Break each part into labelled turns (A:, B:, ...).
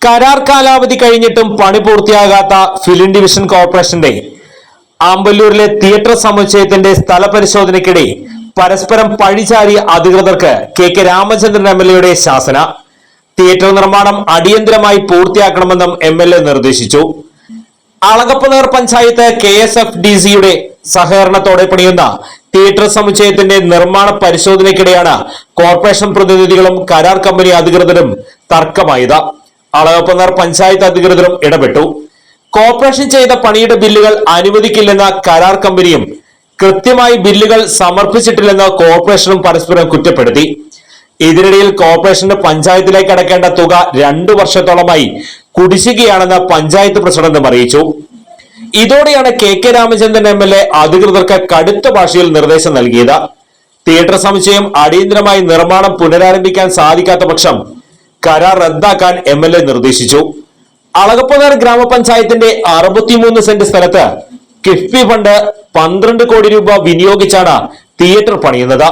A: കരാർ കാലാവധി കഴിഞ്ഞിട്ടും പണി പൂർത്തിയാകാത്ത ഫിലിം ഡിവിഷൻ കോർപ്പറേഷന്റെ ആമ്പല്ലൂരിലെ തിയേറ്റർ സമുച്ചയത്തിന്റെ സ്ഥലപരിശോധനയ്ക്കിടെ പരസ്പരം പഴിചാരിയ അധികൃതർക്ക് K K Ramachandran M L എയുടെ ശാസന. തിയേറ്റർ നിർമ്മാണം അടിയന്തരമായി പൂർത്തിയാക്കണമെന്നും എം എൽ എ നിർദ്ദേശിച്ചു. Alagappanagar panchayat K S F D സിയുടെ സഹകരണത്തോടെ പണിയുന്ന തിയേറ്റർ സമുച്ചയത്തിന്റെ നിർമ്മാണ പരിശോധനയ്ക്കിടെയാണ് കോർപ്പറേഷൻ പ്രതിനിധികളും കരാർ കമ്പനി അധികൃതരും തർക്കമായത്. അളകപ്പനഗർ പഞ്ചായത്ത് അധികൃതരും ഇടപെട്ടു. കോർപ്പറേഷൻ ചെയ്ത പണിയുടെ ബില്ലുകൾ അനുവദിക്കില്ലെന്ന കരാർ കമ്പനിയും കൃത്യമായി ബില്ലുകൾ സമർപ്പിച്ചിട്ടില്ലെന്ന് കോർപ്പറേഷനും പരസ്പരം കുറ്റപ്പെടുത്തി. ഇതിനിടയിൽ കോർപ്പറേഷന്റെ പഞ്ചായത്തിലേക്ക് അടക്കേണ്ട തുക രണ്ടു വർഷത്തോളമായി കുടിശ്ശികയാണെന്ന് പഞ്ചായത്ത് പ്രസിഡന്റും അറിയിച്ചു. ഇതോടെയാണ് K K Ramachandran M L A അധികൃതർക്ക് കടുത്ത ഭാഷയിൽ നിർദ്ദേശം നൽകിയത്. തിയേറ്റർ സമുച്ചയം അടിയന്തരമായി നിർമ്മാണം പുനരാരംഭിക്കാൻ സാധിക്കാത്ത പക്ഷം കരാർ റദ്ദാക്കാൻ എം എൽ എ നിർദ്ദേശിച്ചു. അളകപ്പനഗർ ഗ്രാമപഞ്ചായത്തിന്റെ അറുപത്തിമൂന്ന് സെന്റ് സ്ഥലത്ത് കിഫ്ബി ഫണ്ട് പന്ത്രണ്ട് കോടി രൂപ വിനിയോഗിച്ചാണ് തിയേറ്റർ പണിയുന്നത്.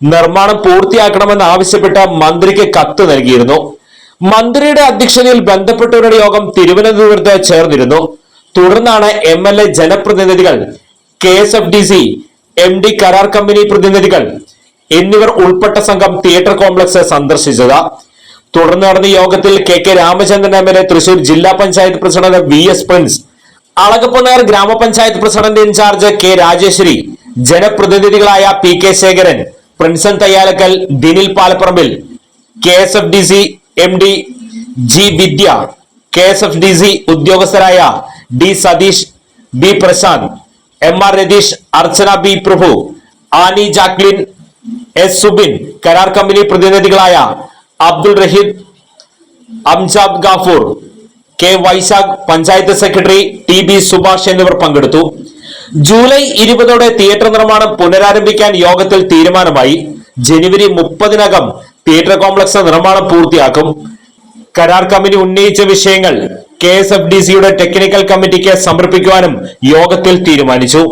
A: നിർമ്മാണം പൂർത്തിയാക്കണമെന്ന് ആവശ്യപ്പെട്ട് മന്ത്രിക്ക് കത്ത് നൽകിയിരുന്നു. മന്ത്രിയുടെ അധ്യക്ഷതയിൽ ബന്ധപ്പെട്ടവരുടെ യോഗം തിരുവനന്തപുരത്ത് ചേർന്നിരുന്നു. തുടർന്നാണ് എം എൽ എ ജനപ്രതിനിധികൾ K S F D C M D കരാർ കമ്പനി പ്രതിനിധികൾ എന്നിവർ ഉൾപ്പെട്ട സംഘം തിയേറ്റർ കോംപ്ലക്സ് സന്ദർശിച്ചത്. തുടർന്ന് നടന്ന യോഗത്തിൽ K K Ramachandran M L A Thrissur ജില്ലാ panchayat president V S Prince Alagappanagar ഗ്രാമപഞ്ചായത്ത് president in charge K Rajeshwari ജനപ്രതിനിധികളായ P K Sekharan Princen Thayyalakkal Dinil Palapparambil K S F D C M D G Vidya K S F D C ഉദ്യോഗസ്ഥരായ D Satheesh B Prasanth M R Ratheesh Archana B Prabhu Annie Jacqueline S Subin കരാർ company പ്രതിനിധികളായ Abdul Raheed Amjab Gafoor K Vaishakh panchayat secretary T B Subhash എന്നിവർ പങ്കെടുത്തു. July ഇരുപതോടെ theatre നിർമ്മാണം പുനരാരംഭിക്കാൻ യോഗത്തിൽ തീരുമാനമായി. ജനുവരി മുപ്പതിനകം theatre complex നിർമ്മാണം പൂർത്തിയാക്കും. കരാർ കമ്പനി ഉന്നയിച്ച വിഷയങ്ങൾ കെ എസ് എഫ് ഡി സിയുടെ ടെക്നിക്കൽ കമ്മിറ്റിക്ക് സമർപ്പിക്കുവാനും യോഗത്തിൽ തീരുമാനിച്ചു.